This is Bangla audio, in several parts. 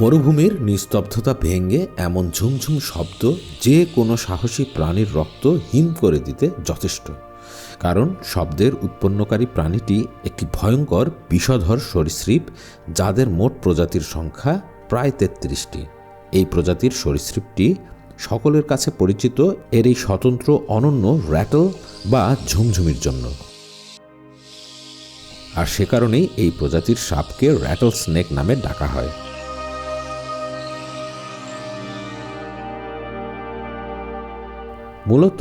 মরুভূমির নিস্তব্ধতা ভেঙে এমন ঝুমঝুম শব্দ যে কোনো সাহসী প্রাণীর রক্ত হিম করে দিতে যথেষ্ট। কারণ শব্দের উৎপন্নকারী প্রাণীটি একটি ভয়ঙ্কর, বিষধর সরীসৃপ যাদের মোট প্রজাতির সংখ্যা প্রায় তেত্রিশটি। এই প্রজাতির সরীসৃপটি সকলের কাছে পরিচিত এর এই স্বতন্ত্র অনন্য র্যাটল বা ঝুমঝুমির জন্য। আর সে কারণেই এই প্রজাতির সাপকে র্যাটল স্নেক নামে ডাকা হয়। মূলত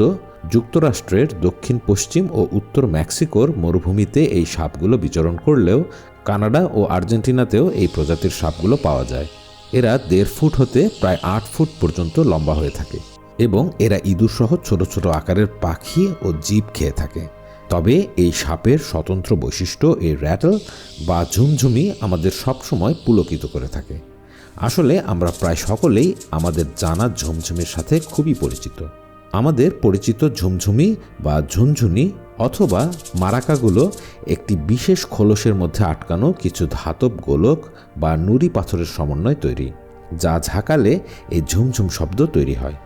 যুক্তরাষ্ট্রের দক্ষিণ, পশ্চিম ও উত্তর মেক্সিকোর মরুভূমিতে এই সাপগুলো বিচরণ করলেও কানাডা ও আর্জেন্টিনাতেও এই প্রজাতির সাপগুলো পাওয়া যায়। এরা দেড় ফুট হতে প্রায় আট ফুট পর্যন্ত লম্বা হয়ে থাকে এবং এরা ইঁদুরসহ ছোট ছোট আকারের পাখি ও জীব খেয়ে থাকে। তবে এই সাপের স্বতন্ত্র বৈশিষ্ট্য এই র্যাটল বা ঝুমঝুমি আমাদের সবসময় পুলকিত করে থাকে। আসলে আমরা প্রায় সকলেই আমাদের জানা ঝুমঝুমির সাথে খুবই পরিচিত। আমাদের পরিচিত ঝুমঝুমি বা ঝুনঝুনি অথবা মারাকাগুলো একটি বিশেষ খোলসের মধ্যে আটকানো কিছু ধাতব গোলক বা নুড়ি পাথরের সমন্বয় তৈরি, যা ঝাঁকালে এই ঝুমঝুম শব্দ তৈরি হয়।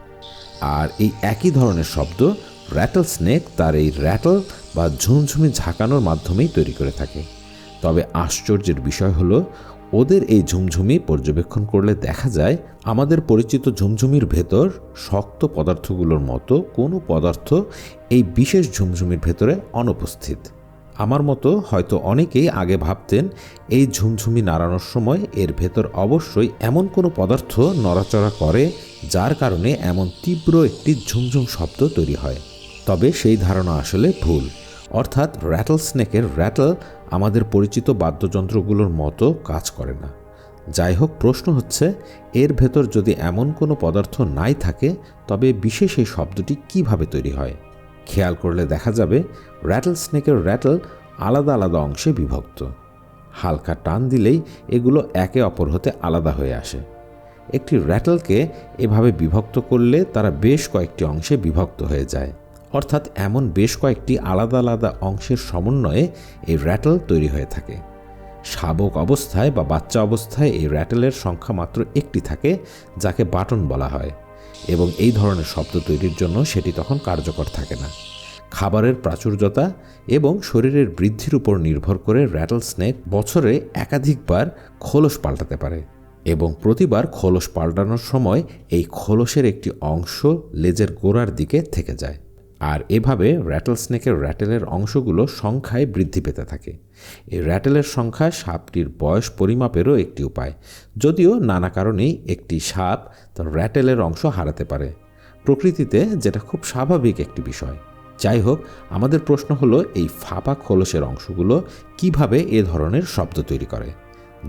আর এই একই ধরনের শব্দ র্যাটল স্নেক তার এই র্যাটল বা ঝুমঝুমি ঝাঁকানোর মাধ্যমেই তৈরি করে থাকে। তবে আশ্চর্যের বিষয় হলো ওদের এই ঝুমঝুমি পর্যবেক্ষণ করলে দেখা যায় আমাদের পরিচিত ঝুমঝুমির ভেতর শক্ত পদার্থগুলোর মতো কোনো পদার্থ এই বিশেষ ঝুমঝুমির ভেতরে অনুপস্থিত। আমার মতো হয়তো অনেকেই আগে ভাবতেন এই ঝুমঝুমি নাড়ানোর সময় এর ভেতর অবশ্যই এমন কোনো পদার্থ নড়াচড়া করে, যার কারণে এমন তীব্র একটি ঝুমঝুম শব্দ তৈরি হয়। তবে সেই ধারণা আসলে ভুল। অর্থাৎ র্যাটল স্নেকের র্যাটল আমাদের পরিচিত বাদ্যযন্ত্রগুলোর মতো কাজ করে না। যাই হোক প্রশ্ন হচ্ছে, এর ভেতর যদি এমন কোনো পদার্থ নাই থাকে, তবে বিশেষ এই শব্দটি কীভাবে তৈরি হয়? খেয়াল করলে দেখা যাবে র্যাটল স্নেকের র্যাটল আলাদা আলাদা অংশে বিভক্ত। হালকা টান দিলেই এগুলো একে অপর হতে আলাদা হয়ে আসে। একটি র্যাটলকে এভাবে বিভক্ত করলে তারা বেশ কয়েকটি অংশে বিভক্ত হয়ে যায়। অর্থাৎ এমন বেশ কয়েকটি আলাদা আলাদা অংশের সমন্বয়ে এই র্যাটল তৈরি হয়ে থাকে। শাবক অবস্থায় বা বাচ্চা অবস্থায় এই র্যাটেলের সংখ্যা মাত্র একটি থাকে, যাকে বাটন বলা হয়। এবং এই ধরনের শব্দ তৈরির জন্য সেটি তখন কার্যকর থাকে না। খাবারের প্রাচুর্যতা এবং শরীরের বৃদ্ধির উপর নির্ভর করে র্যাটল স্নেক বছরে একাধিকবার খোলস পাল্টাতে পারে এবং প্রতিবার খোলস পাল্টানোর সময় এই খোলসের একটি অংশ লেজের গোড়ার দিকে থেকে যায়। আর এভাবে র্যাটল স্নেকের র্যাটেলের অংশগুলো সংখ্যায় বৃদ্ধি পেতে থাকে। এই র্যাটেলের সংখ্যা সাপটির বয়স পরিমাপেরও একটি উপায়। যদিও নানা কারণেই একটি সাপ তার র্যাটেলের অংশ হারাতে পারে। প্রকৃতিতে যেটা খুব স্বাভাবিক একটি বিষয়। যাই হোক আমাদের প্রশ্ন হলো এই ফাঁপা খোলসের অংশগুলো কীভাবে এ ধরনের শব্দ তৈরি করে?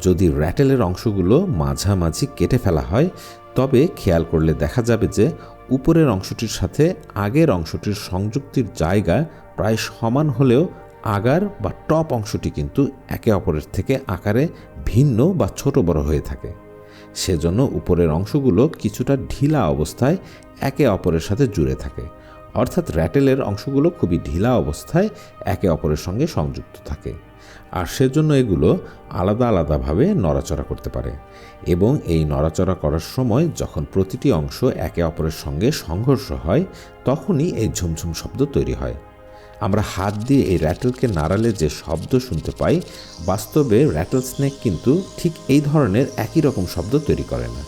যদি র্যাটেলের অংশগুলো মাঝামাঝি কেটে ফেলা হয়, তবে খেয়াল করলে দেখা যাবে যে উপরের অংশটির সাথে আগের অংশটির সংযুক্তির জায়গা প্রায় সমান হলেও আগার বা টপ অংশটি কিন্তু একে অপরের থেকে আকারে ভিন্ন বা ছোট বড় হয়ে থাকে। সেজন্য উপরের অংশগুলো কিছুটা ঢিলা অবস্থায় একে অপরের সাথে জুড়ে থাকে। অর্থাৎ র্যাটেলের অংশগুলো খুবই ঢিলা অবস্থায় একে অপরের সঙ্গে সংযুক্ত থাকে। আর সেজন্য এগুলো আলাদা আলাদাভাবে নড়াচড়া করতে পারে। এবং এই নড়াচড়া করার সময় যখন প্রতিটি অংশ একে অপরের সঙ্গে সংঘর্ষ হয়, তখনই এই ঝুমঝুম শব্দ তৈরি হয়। আমরা হাত দিয়ে এই র্যাটেলকে নাড়ালে যে শব্দ শুনতে পাই, বাস্তবে র্যাটেল স্নেক কিন্তু ঠিক এই ধরনের একই রকম শব্দ তৈরি করে না।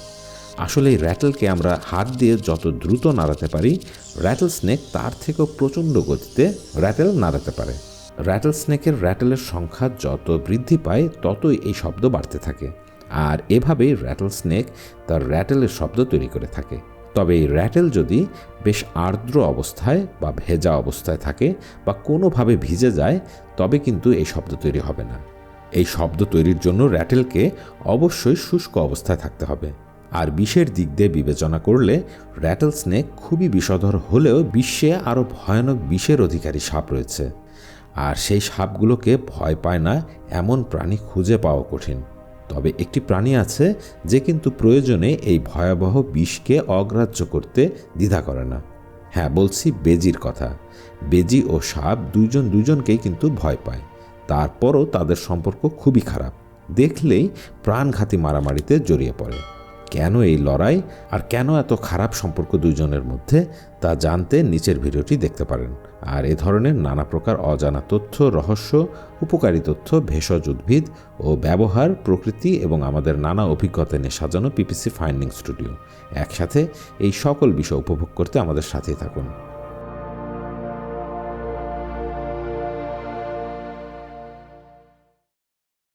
আসলে এই র্যাটেলকে আমরা হাত দিয়ে যত দ্রুত নাড়াতে পারি র্যাটেল স্নেক তার থেকেও প্রচণ্ড গতিতে র্যাটেল নাড়াতে পারে। র্যাটেল স্নেকের র্যাটেলের সংখ্যা যত বৃদ্ধি পায়, ততই এই শব্দ বাড়তে থাকে। আর এভাবেই র্যাটেল স্নেক তার র্যাটেলের শব্দ তৈরি করে থাকে। তবে এই র্যাটেল যদি বেশ আর্দ্র অবস্থায় বা ভেজা অবস্থায় থাকে বা কোনোভাবে ভিজে যায়, তবে কিন্তু এই শব্দ তৈরি হবে না। এই শব্দ তৈরির জন্য র্যাটেলকে অবশ্যই শুষ্ক অবস্থায় থাকতে হবে। আর বিষের দিক দিয়ে বিবেচনা করলে র্যাটেল স্নেক খুবই বিষধর হলেও বিশ্বে আরও ভয়ানক বিষের অধিকারী সাপ রয়েছে। আর সেই সাপগুলোকে ভয় পায় না, এমন প্রাণী খুঁজে পাওয়া কঠিন। তবে একটি প্রাণী আছে যে কিন্তু প্রয়োজনে এই ভয়াবহ বিষকে অগ্রাহ্য করতে দ্বিধা করে না। হ্যাঁ বলছি বেজির কথা। বেজি ও সাপ দুজন দুজনকেই কিন্তু ভয় পায়। তারপরও তাদের সম্পর্ক খুবই খারাপ। দেখলেই প্রাণঘাতী মারামারিতে জড়িয়ে পড়ে। কেন এই লড়াই আর কেন এত খারাপ সম্পর্ক দুজনের মধ্যে, তা জানতে নিচের ভিডিওটি দেখতে পারেন। আর এ ধরনের নানা প্রকার অজানা তথ্য, রহস্য, উপকারী তথ্য, ভেষজ উদ্ভিদ ও ব্যবহার, প্রকৃতি এবং আমাদের নানা অভিজ্ঞতা নিয়ে সাজানো পিপিসি ফাইন্ডিং স্টুডিও। একসাথে এই সকল বিষয় উপভোগ করতে আমাদের সাথেই থাকুন।